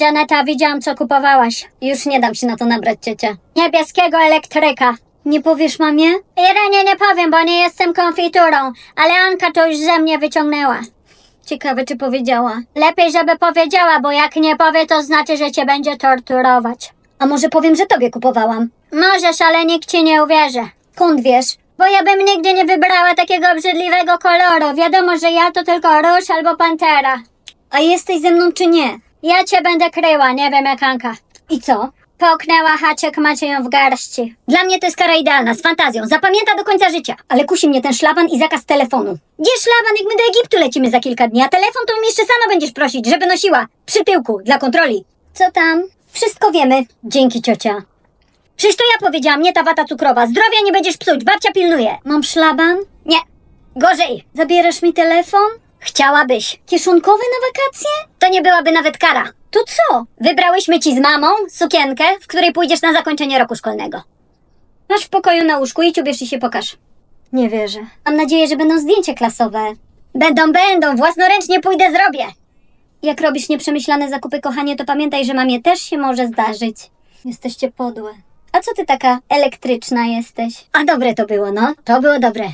Janeta, widziałam co kupowałaś. Już nie dam się na to nabrać, ciocia. Niebieskiego elektryka. Nie powiesz mamie? Irenie nie powiem, bo nie jestem konfiturą, ale Anka to już ze mnie wyciągnęła. Ciekawe, czy powiedziała. Lepiej, żeby powiedziała, bo jak nie powie, to znaczy, że cię będzie torturować. A może powiem, że tobie kupowałam? Możesz, ale nikt ci nie uwierzy. Kąd wiesz? Bo ja bym nigdy nie wybrała takiego obrzydliwego koloru. Wiadomo, że ja to tylko róż albo pantera. A jesteś ze mną czy nie? Ja cię będę kryła, nie wiem jak Anka. I co? Połknęła haczyk, macie ją w garści. Dla mnie to jest kara idealna, z fantazją. Zapamięta do końca życia. Ale kusi mnie ten szlaban i zakaz telefonu. Gdzie szlaban, jak my do Egiptu lecimy za kilka dni, a telefon to mi jeszcze sama będziesz prosić, żeby nosiła. Przy tyłku, dla kontroli. Co tam? Wszystko wiemy. Dzięki, ciocia. Przecież to ja powiedziałam, nie ta wata cukrowa. Zdrowia nie będziesz psuć, babcia pilnuje. Mam szlaban? Nie. Gorzej. Zabierasz mi telefon? Chciałabyś. Kieszonkowy na wakacje? To nie byłaby nawet kara. To co? Wybrałyśmy ci z mamą sukienkę, w której pójdziesz na zakończenie roku szkolnego. Masz w pokoju na łóżku, idź ubierz i się pokaż. Nie wierzę. Mam nadzieję, że będą zdjęcia klasowe. Będą, będą, własnoręcznie pójdę zrobię. Jak robisz nieprzemyślane zakupy, kochanie, to pamiętaj, że mamie też się może zdarzyć. Jesteście podłe. A co ty taka elektryczna jesteś? A dobre to było, no. To było dobre.